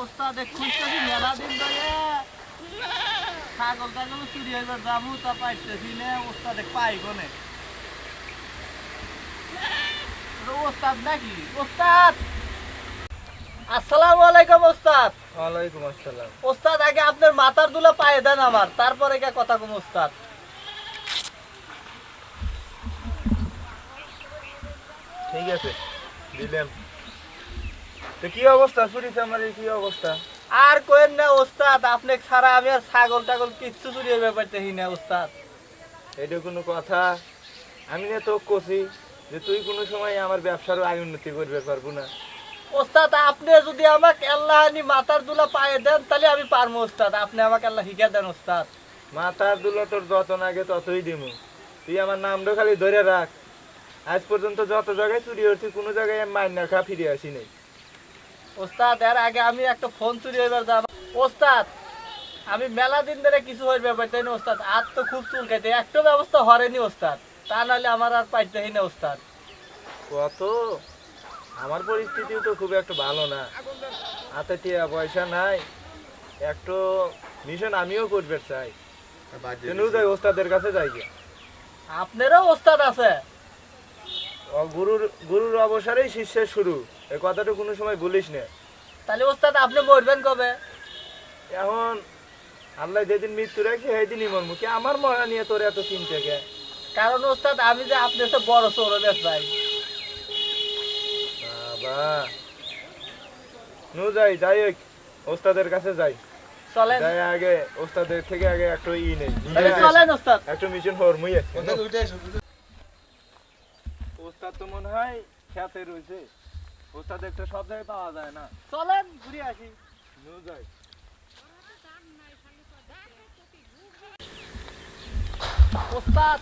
ওস্তাদ খুঁজতেছি মেলা দিন ধরে ছাগল টাগল চুরি হইবার যাব তা পাইতেছি না ওস্তাদে পাই কোনে ওস্তাদ নাকি? ওস্তাদ! আসসালামু আলাইকুম ওস্তাদ। ওয়ালাইকুম আসসালাম। ওস্তাদ আগে আপনার মাথার দুলা পায়ে দেন আমার তারপরে কে কথা কম ওস্তাদ। ঠিক আছে দিলাম তো কি অবস্থা? চুরি চামারির কি অবস্থা? আর কোয়েন না ওস্তাদ আপনি ছাড়া আমি আর ছাগল টাগল কিচ্ছু চুরি হইবে পারতেছি না ওস্তাদ। এটা কোনো কথা? আমি না তো কছি যে তুই কোনো সময় আমার ব্যবসারও আয় উন্নতি করবে পারব না। ওস্তাদ আপনি যদি আমাকে আল্লাহ আনি মাথার দুলা পায়ে দেন তাহলে আমি পারব ওস্তাদ। আপনি আমাকে আল্লাহ শিখা দেন ওস্তাদ। মাথার দুলা তোর যত আগে ততই দিমু। তুই আমার নামটা খালি ধরে রাখ। আজ পর্যন্ত যত জায়গায় চুরি হচ্ছে কোনো জায়গায় মাইনা খা ফিরে আসি নাই। ওস্তাদ এর আগে আমি একটা ফোন চুরি হইবার যাব ওস্তাদ আমি মেলা দিন ধরে কিছু হইবে ব্যাপার তাই না ওস্তাদ। আর তো খুব চুলকাইতে একটা ব্যবস্থা হরেনি ওস্তাদ। তা নাহলে আমার আর পাইতেই না ওস্তাদ। কত? আমার পরিস্থিতিও তো খুব একটা ভালো না। হাতে টিয়া পয়সা নাই। একটু মিশন আমিও করবে চাই। যাই ওস্তাদের কাছে যাই। আপনারও ওস্তাদ আছে। ও গুরুর গুরুর অবসরেই শিষ্যের শুরু। এই কথাটা কোনো সময় বলিস না। তাহলে ওস্তাদ আপনি মরবেন কবে? এখন আল্লাহ যেদিন মৃত্যু রাখছে সেই দিনই মরমু। কি আমার মরা নিয়ে তোর এত চিন্তা কে? কারণ ওস্তাদ আমি যে আপনার সাথে বড় সৌরভ ভাই। বাবা। নু যাই যাই ওস্তাদের কাছে যাই। চলেন। যাই আগে ওস্তাদের থেকে আগে একটু ই নেই। চলেন ওস্তাদ। একটু মিশন হর মুই ওস্তাদ তো মনে হয় খেতে রয়েছে। ওস্তাদ একটা সব জায়গায় পাওয়া যায় না। চলেন ঘুরে আসি। নু যাই। ওস্তাদ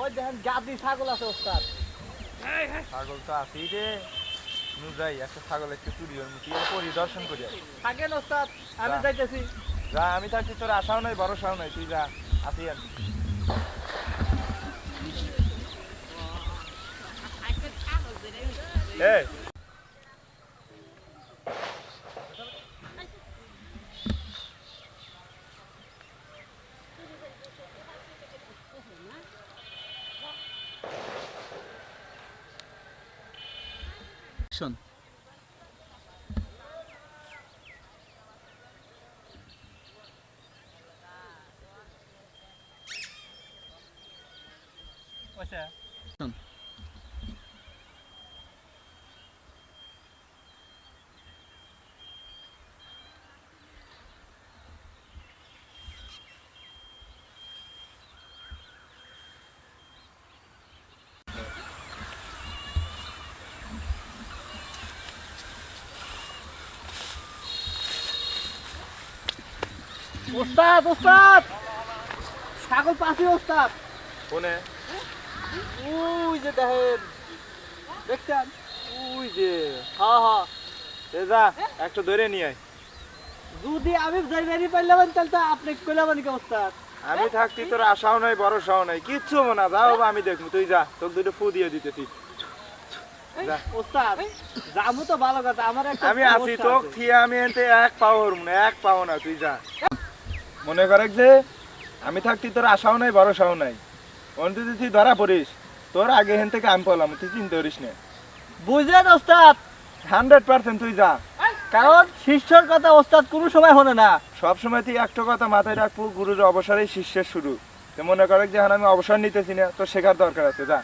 ওই দেখেন গাদি ছাগল আছে ওস্তাদ। ছাগল তো আছেই রে। নু যাই একটা ছাগল একটু চুরি হর মুখি পরিদর্শন করি। থাকেন ওস্তাদ আমি যাইতেছি। যা আমি থাকছি তোর আশাও নাই ভরসাও নাই তুই যা আসি আর। 옵션 What's that? ওস্তাদ ওস্তাদ! ছাগল পাশে ওস্তাদ! কোনে? ওই যে দেখেন দেখছেন? ওই যে হ্যাঁ হ্যাঁ এ যা একটা ধরে নিয়ে আয়। যদি আমি যাইবারি পাইলাম তাহলে তো আপনি কইলাম নাকি ওস্তাদ? আমি থাকতি তোর আশাও নাই ভরসাও নাই কিচ্ছু মনে যা বাবা আমি দেখব তুই যা তোকে দুটো ফু দিয়ে দিতেছি। আমি আছি তোক। থিয়ে আমি এক পাও না এক পাও না তুই যা। মনে করে যে আমি থাকতি তোর আশাও নাই ভরসাও নাই। অন্ত যদি তুই ধরা পড়িস তোর আগে হেন থেকে আমি পড়লাম তুই চিন্তা করিস না। বুঝলেন ওস্তাদ? হান্ড্রেড পার্সেন্ট তুই যা। কারণ শিষ্যর কথা ওস্তাদ কোনো সময় হনে না। সব সময় তুই একটা কথা মাথায় রাখব গুরুর অবসরেই শিষ্যের শুরু। তো মনে করে যে এখন আমি অবসর নিতেছি না তোর শেখার দরকার আছে যা।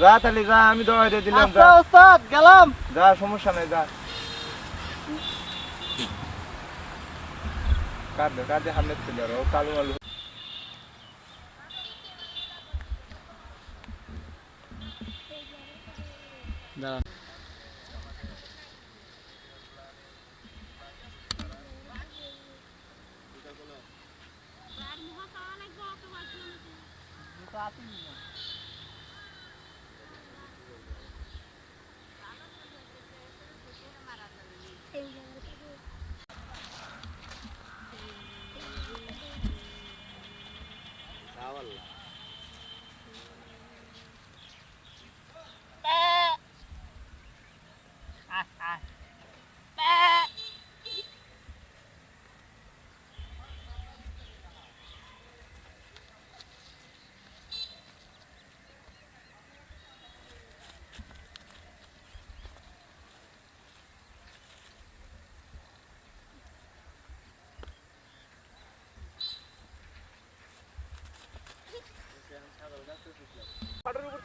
যা তাহলে যা আমি দোয়া দিয়ে দিলাম আচ্ছা যা ওস্তাদ গেলাম। যা সমস্যা নাই যা। kade kade hamne tsendero kalu. আল্লাহ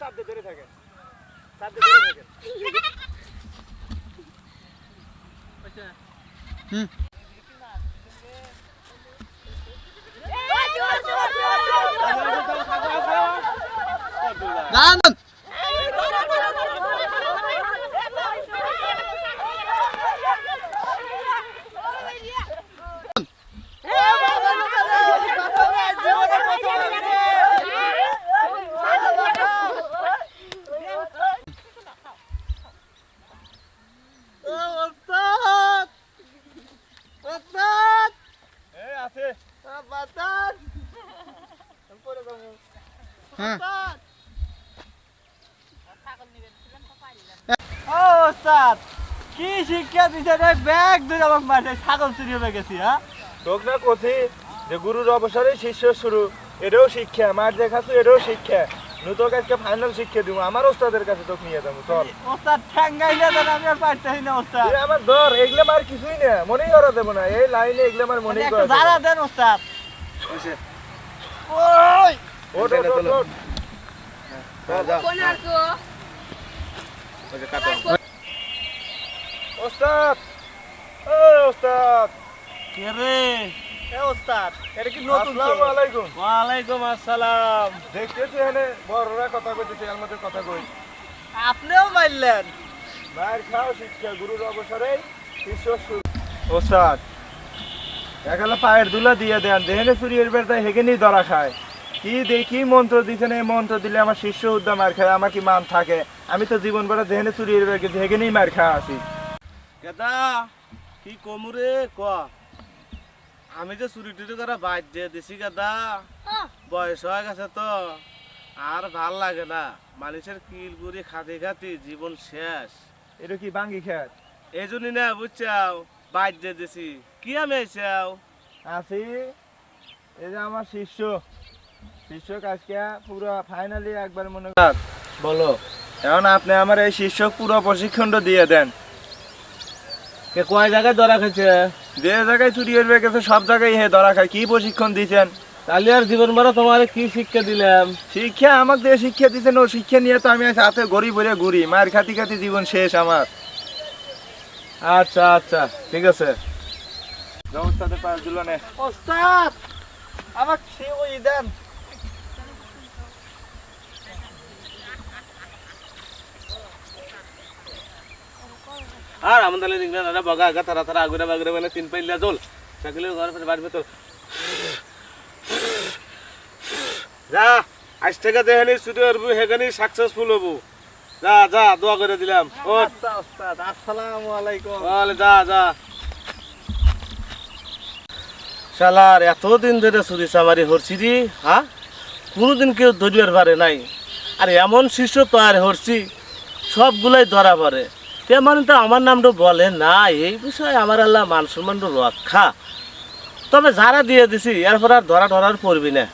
চাপ দিয়ে ধরে থাকেন। চাপ দিয়ে ধরে থাকেন। হুম। দাঁড়ান। ওস্তাদ ওস্তাদ এই আছে বাতান পরে যাব হ্যাঁ। ও ওস্তাদ কি শিক্ষা দিছে রে? ব্যাগ ধরে আমাকে মাঠে ছাগল চুরি হয়ে গেছি হ্যাঁ? তোক না কছি যে গুরুর অবসরে শিষ্য শুরু এটাও শিক্ষা মার দেখাচ্ছ এটাও শিক্ষা। নু তোকে আজকে ফাইনাল শিক্ষা দিব আমার ওস্তাদের কাছে তোকে নিয়ে যাব চল। ওস্তাদ আমি আর পারতেছি না ওস্তাদ। আমার ধর এগুলো মার কিছুই না মনেই করা দেবো না এই লাইনে এগুলো আমার মনেই একটু করা দেন ওস্তাদ। ওই! ওঠ ওঠ ওঠ ওঠ কোনার্ক ওস্তাদ ও ওস্তাদ কে রে? এ ওস্তাদ এটা কি নতুন আসসালামু আলাইকুম। ওয়ালাইকুম আসসালাম। দেখতেছি এখানে বড়রা কথা কইতেছে এর মধ্যে কথা কই। আপনিও মারলেন মায়ের খাও শিক্ষা গুরুর অবসরে শিষ্য শুরু ওস্তাদ। একালে পায়ের দুলা দিয়ে দেন যেখানে চুরি এর বেড়াতে হেগেনি ধরা খায়। কি দেখি মন্ত্র দিছেন এই মন্ত্র দিলে আমার শিষ্য উদ্যম মার খায় আমার কি মান থাকে? আমি তো জীবন বেড়া যেখানে চুরি এর বেড়ে গেছি মার খাওয়া আছি। গেদা কি কমুরে ক। আমি যে চুরি টুরি করে বাদ দিয়ে দিছি গেদা বয়স হয়ে গেছে তো। আর ভালো লাগে না। মানুষের কিল গুড়ি খাতে খাতি জীবন শেষ। এটা কি বাঙ্গি খেত? এই জন্যই না বুঝছাও বাদ দিয়ে দিছি। কি আমি আছি। এই যে আমার শিষ্য। শিষ্য কাজকে পুরো ফাইনালি একবার মনে কর বলো। এখন আপনি আমার এই শিষ্যক পুরো প্রশিক্ষণটা দিয়ে দেন। কে কয় জায়গায় ধরা খেয়েছে যে জায়গায় চুরি হয়ে গেছে সব জায়গায় হে ধরা খায়। কি প্রশিক্ষণ দিয়েছেন তাহলে আর জীবন ভরা তোমার কি শিক্ষা দিলাম? শিক্ষা আমাকে দিয়ে শিক্ষা দিয়েছেন ও শিক্ষা নিয়ে তো আমি হাতে ঘড়ি ভরে ঘুরি। মায়ের খাতি খাতি জীবন শেষ আমার। আচ্ছা আচ্ছা ঠিক আছে। ব্যবস্থাতে পাওয়ার দিল ওস্তাদ আমাকে সে ওই দেন। আর আমাদের ইংল্যান্ড আরে বগা আগা তারা তারা আগুরে বাগুরে মানে তিন পাইলা দোল চাকরির ঘর ফের বাড়ি ভেতর। যা আজ থেকে যেখানে ছুটি করব সেখানে সাকসেসফুল হব। যা যা দোয়া করে দিলাম। ও আচ্ছা আসসালামু আলাইকুম। বলে যা যা। শালার এতদিন ধরে চুরি চামারি হরছি রে হ্যাঁ কোনোদিন কেউ ধরিবার পারে নাই। আর এমন শিষ্য তৈরি হরছি সবগুলাই ধরা পড়ে। তেমন তো আমার নামটা বলে না এই বিষয়ে আমার আল্লাহ মান সম্মান রক্ষা। তবে যারা দিয়ে দিছি, এরপর আর ধরা ধরার পড়বি না।